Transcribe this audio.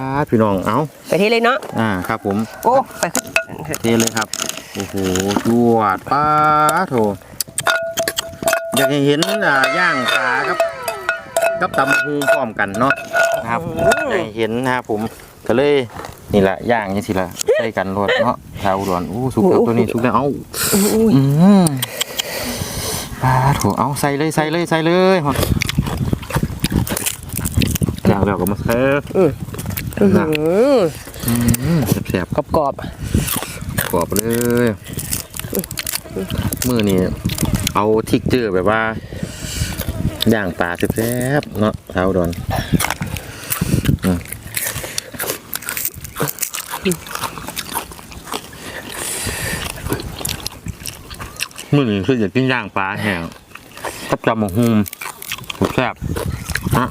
อ่าพี่น้องเอาไปเทเลยเนาะอ่าครับผม โอ้ไปเทเลยครับโอ้โหจวดป้าโถอยากให้เห็นอ่าย่างปลาครับกับตำบักหูพร้อมกันเนาะนะครับอยากให้เห็นนะครับผมก็เลยนี่แหละย่างนี่สิละใส่กันรวดเนาะชาวอุดรอู้สุกแล้วตัวนี้สุกแล้วเอ้าอุ้ยอืมปลาโถเอาใส่เลยใส่เลยใส่เลยฮะย่างแล้วก็มาเสิร์ฟ อื้อหืออืมแซ่บกรอบกรอบๆกรอบเลยมือนี่เอาทิกเจอร์แบบว่าย่างปลาแซ่บๆเนาะชาวอุดรอืมมือนี่คืออยากกินย่างปลาแห้งกับจำหมูฮุมแซ่บนะ